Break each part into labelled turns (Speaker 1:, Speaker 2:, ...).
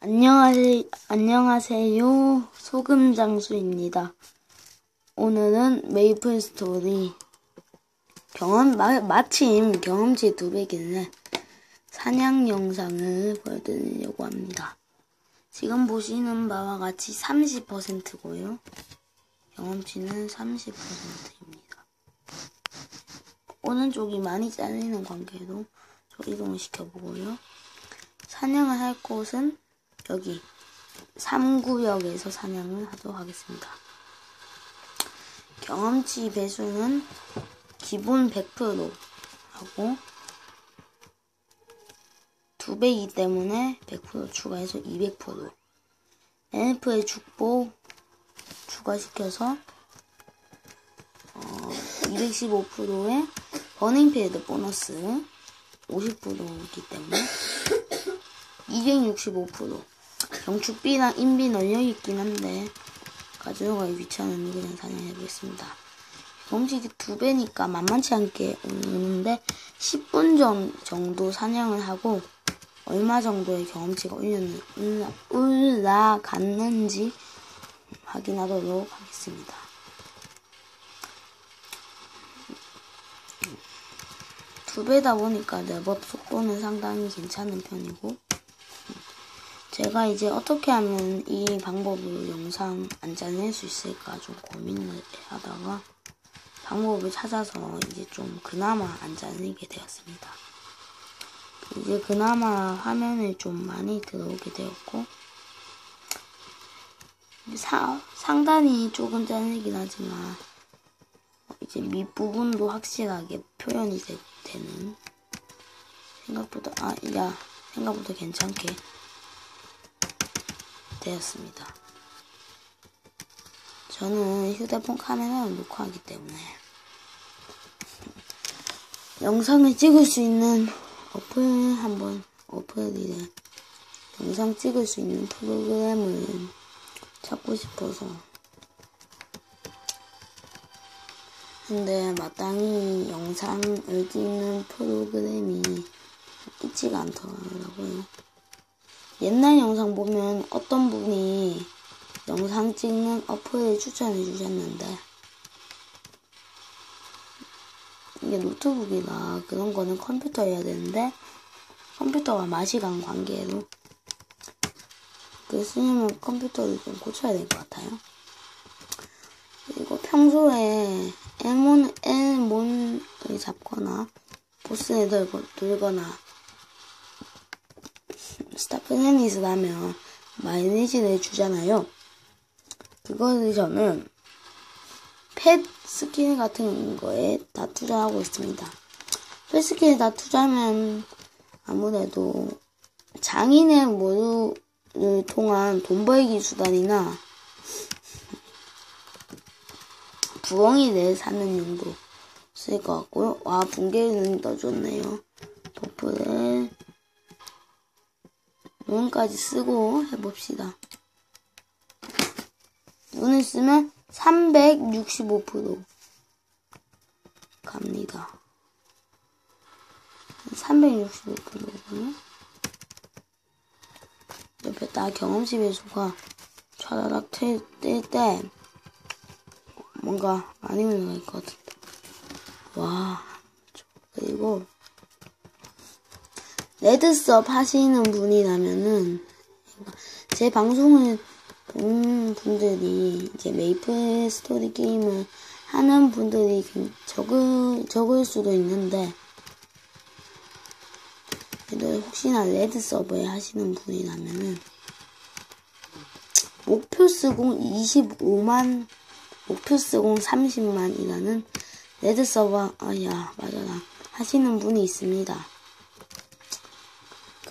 Speaker 1: 안녕하세요. 안녕하세요. 소금 장수입니다. 오늘은 메이플 스토리 경험 마, 마침 경험치 두 배길래 사냥 영상을 보여드리려고 합니다. 지금 보시는 바와 같이 30%고요. 경험치는 30%입니다. 오른쪽이 많이 잘리는 관계로 저 이동을 시켜보고요. 사냥을 할 곳은 여기 3구역에서 사냥을 하도록 하겠습니다. 경험치 배수는 기본 100% 하고 2배이기 때문에 100% 추가해서 200% NF의 축복 추가시켜서 어, 215%의 버닝 피드 보너스 50%이기 때문에 265% 경축비랑 인비 널려 있긴 한데 가져가기 귀찮으니 그냥 사냥해보겠습니다. 경험치 두 배니까 만만치 않게 오는데 10분 정도 사냥을 하고 얼마 정도의 경험치가 올렸는, 올라갔는지 확인하도록 하겠습니다. 두 배다 보니까 랩업 속도는 상당히 괜찮은 편이고 제가 이제 어떻게 하면 이 방법으로 영상 안 잘릴 수 있을까 좀 고민을 하다가 방법을 찾아서 이제 좀 그나마 안 잘리게 되었습니다. 이제 그나마 화면에 좀 많이 들어오게 되었고 사, 상단이 조금 잘리긴 하지만 이제 밑부분도 확실하게 표현이 되, 는 생각보다 아야 생각보다 괜찮게 되었습니다. 저는 휴대폰 카메라를 녹화하기 때문에 영상을 찍을 수 있는 어플 한번 어플이래 영상 찍을 수 있는 프로그램을 찾고 싶어서 근데 마땅히 영상을 찍는 프로그램이 있지가 않더라고요. 옛날 영상 보면 어떤 분이 영상 찍는 어플을 추천해 주셨는데 이게 노트북이나 그런 거는 컴퓨터여야 되는데 컴퓨터와 맛이 간 관계로 그 쓰려면 컴퓨터를 좀 고쳐야 될 것 같아요. 그리고 평소에 엘몬, 엘몬을 잡거나 보스에 들거나 스타프네닛을 하면 마이너지를 주잖아요. 그거를 저는 펫 스킨 같은 거에 다 투자하고 있습니다. 펫 스킨에 다 투자하면 아무래도 장인의 모두를 통한 돈 벌기 수단이나 부엉이를 사는 용도 쓸 것 같고요. 와 붕괴는 떠줬네요. 버프를 눈까지 쓰고 해봅시다. 눈을 쓰면 365% 갑니다. 365%거든요. 옆에다 경험치 배수가 차라락 뜰때 뭔가 많이 같은데. 와. 그리고 레드섭 하시는 분이라면은 제 방송을 본 분들이 이제 메이플 스토리 게임을 하는 분들이 적을, 적을 수도 있는데 그래도 혹시나 레드섭을 하시는 분이라면은 목표 쓰공 25만 목표 쓰공 30만이라는 레드 서버 아야 맞아라 하시는 분이 있습니다.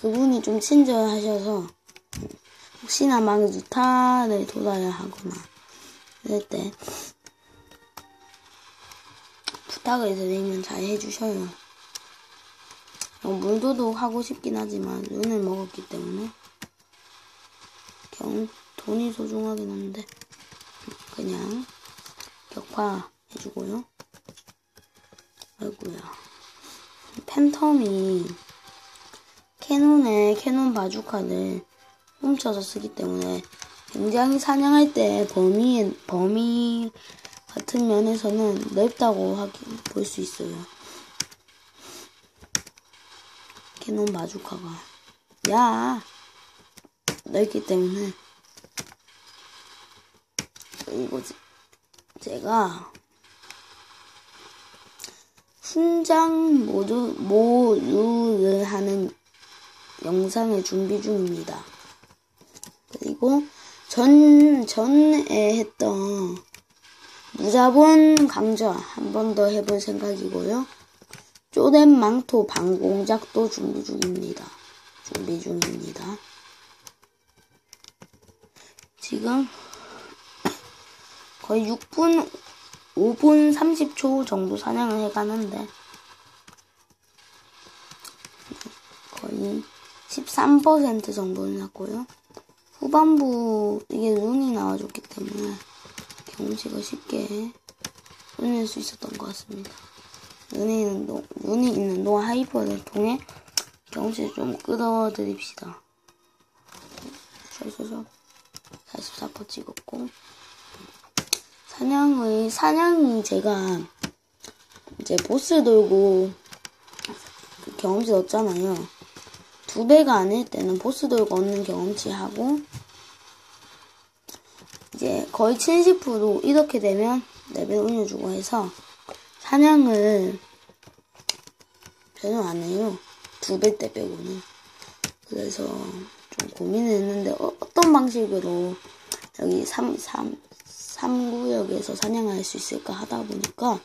Speaker 1: 그분이 좀 친절하셔서 혹시나 막 루타를 돌아야 하거나 그럴 때 부탁을 드리면 잘 해주셔요. 어, 물도도 하고 싶긴 하지만 눈을 먹었기 때문에 경 돈이 소중하긴 한데 그냥 격파 해주고요. 아이고야 팬텀이 캐논의 캐논 바주카를 훔쳐서 쓰기 때문에 굉장히 사냥할 때 범위 범위 같은 면에서는 넓다고 볼 수 있어요. 캐논 바주카가. 야! 넓기 때문에. 그리고 제가 훈장 모두 모유를 하는 영상을 준비 중입니다. 그리고 전 전에 했던 무자본 강좌 한 번 더 해볼 생각이고요. 쪼댄 망토 방공작도 준비 중입니다. 준비 중입니다. 지금 거의 6분, 5분 30초 정도 사냥을 해가는데 거의 13% 정도는 났고요. 후반부 이게 눈이 나와줬기 때문에 경험치가 쉽게 끊을 수 있었던 것 같습니다. 눈이 있는, 동, 눈이 있는 동안 하이퍼를 통해 경험치를 좀 끌어드립시다. 셔셔셔 44% 찍었고 사냥의 사냥이 제가 이제 보스 돌고 그 경험치 얻잖아요. 두 배가 아닐 때는 보스 돌고 얻는 경험치 하고 이제 거의 70% 이렇게 되면 레벨 올려주고 해서 사냥을 별로 안 해요. 두 배 때 빼고는. 그래서 좀 고민을 했는데 어, 떤 방식으로 여기 3, 3, 3구역에서 사냥할 수 있을까 하다 보니까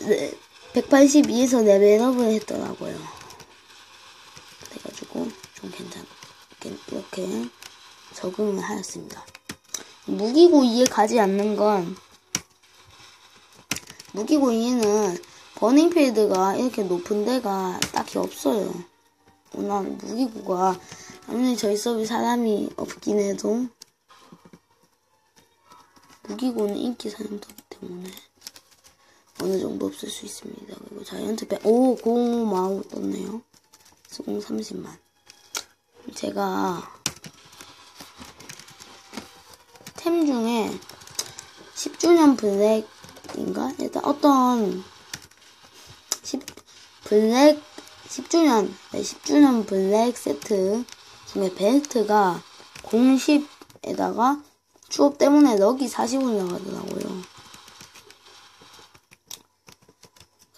Speaker 1: 네, 182에서 레벨업을 했더라고요. 그래가지고 좀 괜찮게 이렇게 적응을 하였습니다. 무기고 이해 가지 않는 건 무기고 이해는 버닝필드가 이렇게 높은 데가 딱히 없어요. 워낙 무기고가 아무리 저희 서비 사람이 없긴 해도 무기고는 인기 사냥터기 때문에 어느 정도 없을 수 있습니다. 그리고 자이언트 배, 오, 고마우 떴네요. 수공 30만. 제가 템 중에 10주년 블랙인가? 일단 어떤 10, 블랙 10주년, 네, 10주년 블랙 세트 중에 벨트가 010에다가 추업 때문에 럭이 40 올라가더라고요.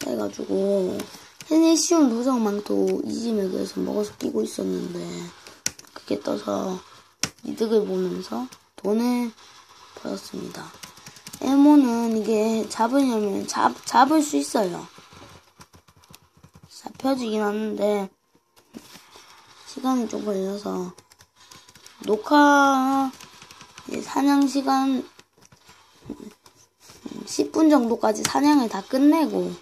Speaker 1: 그래가지고 헤니시온 도적망토 이지맥에서 먹어서 끼고 있었는데 그게 떠서 이득을 보면서 돈을 벌었습니다. 에모는 이게 잡으려면 잡, 잡을 수 있어요. 잡혀지긴 하는데 시간이 좀 걸려서 녹화 사냥 시간 10분 정도까지 사냥을 다 끝내고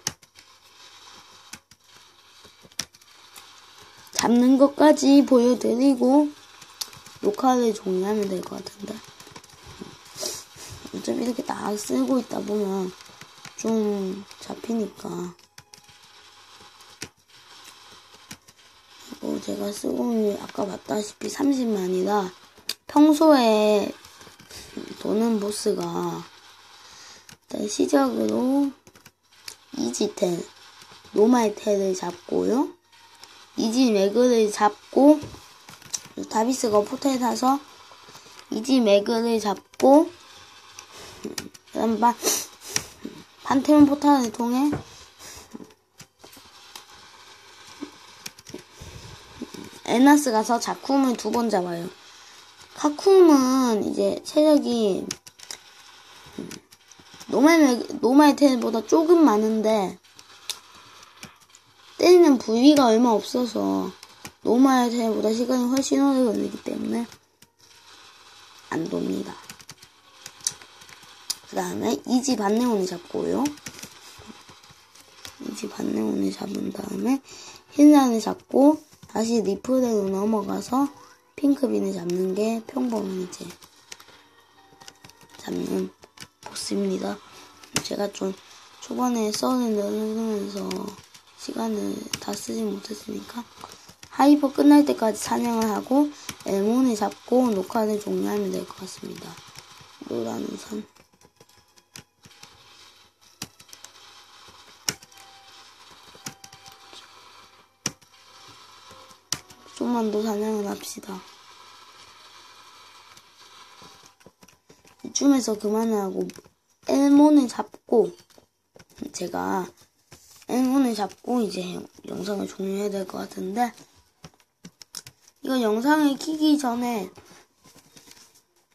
Speaker 1: 잡는 것까지 보여드리고 녹화를 종료하면 될 것 같은데. 어차피 이렇게 딱 쓰고 있다 보면 좀 잡히니까. 그리고 제가 쓰고 있는 아까 봤다시피 30만이라 평소에 도는 보스가 일단 시작으로 이지텔 노말텔을 잡고요 이지 매그를 잡고 다비스가 포탈 사서 이지 매그를 잡고 그다음 반 판테온 포탈을 통해 에나스 가서 자쿰을 두 번 잡아요. 카쿰은 이제 체력이 노말 노말 텔보다 조금 많은데 때리는 부위가 얼마 없어서 노말 텔보다 시간이 훨씬 오래 걸리기 때문에 안 돕니다. 그 다음에 이지 반네온을 잡고요. 이지 반네온을 잡은 다음에 흰산을 잡고 다시 리프레로 넘어가서 핑크빈을 잡는 게 평범한 이제 잡는 보스입니다. 제가 좀 초반에 썰을 넣으면서 시간을 다 쓰지 못했으니까 하이퍼 끝날 때까지 사냥을 하고 엘몬을 잡고 녹화를 종료하면 될 것 같습니다. 노란 우산. 좀만 더 사냥을 합시다. 이쯤에서 그만을 하고 엘몬을 잡고 제가 엘몬을 잡고 이제 영상을 종료해야 될 것 같은데 이거 영상을 키기 전에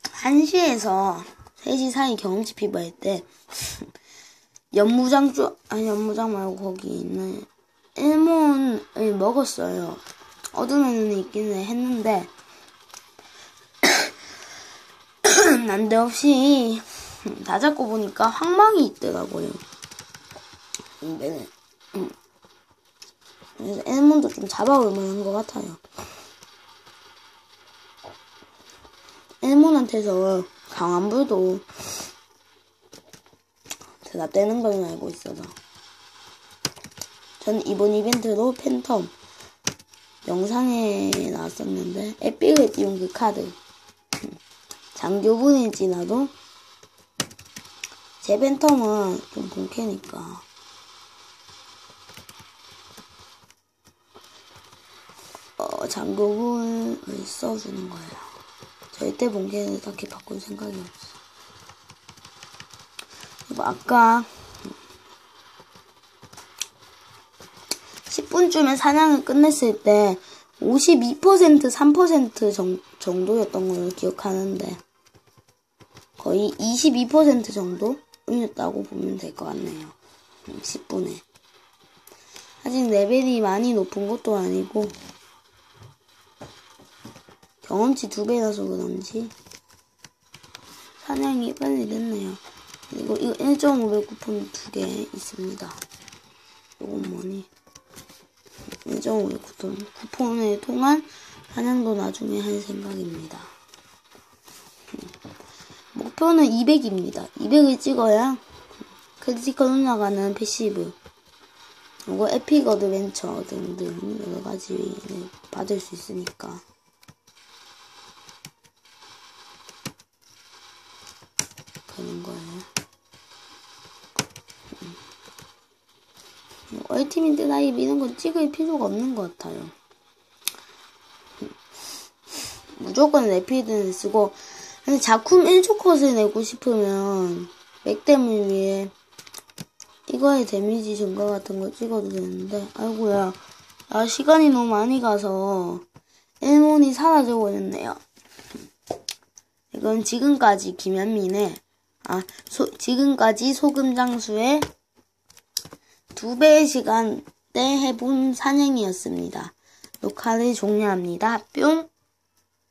Speaker 1: 1시에서 3시 사이 경험치 피부할 때 연무장 쪽 아니 연무장 말고 거기 있는 엘몬을 먹었어요. 어둠에는 있기는 했는데 난데없이 다 잡고 보니까 황망이 있더라고요. 근데 그래서 엘몬도 좀 잡아올 만한 것 같아요. 엘몬한테서 강한 불도 대답되는 걸로 알고 있어서. 전 이번 이벤트로 팬텀 영상에 나왔었는데 에픽을 띄운 그 카드. 장교분일지라도 제 팬텀은 좀 본캐니까 어, 장교분을 써주는 거예요. 절대 본캐는 딱히 바꿀 생각이 없어. 그리고 아까 10분쯤에 사냥을 끝냈을 때 52% 3% 정, 정도였던 걸로 기억하는데 거의 22% 정도였다고 보면 될 것 같네요. 10분에. 아직 레벨이 많이 높은 것도 아니고 경험치 두 배라서 그런지 사냥이 빨리 됐네요. 그리고 이거 1.5배 쿠폰 두 개 있습니다. 이건 뭐니? 1.5배 쿠폰. 쿠폰을 통한 사냥도 나중에 할 생각입니다. 목표는 200입니다. 200을 찍어야 크리티컬 올라가는 패시브 그리고 에픽 어드벤처 등등 여러 가지를 받을 수 있으니까 그런 거예요. 얼티민트 나이 이런 건 찍을 필요가 없는 것 같아요. 무조건 레피드는 쓰고 근데 작품 1조 컷을 내고 싶으면 맥댐을 위해 이거의 데미지 증가 같은 거 찍어도 되는데 아이고야 아 시간이 너무 많이 가서 일몬이 사라져 버렸네요. 이건 지금까지 김현민의 아 소, 지금까지 소금 장수의 두 배의 시간 때 해본 사냥이었습니다. 녹화를 종료합니다. 뿅!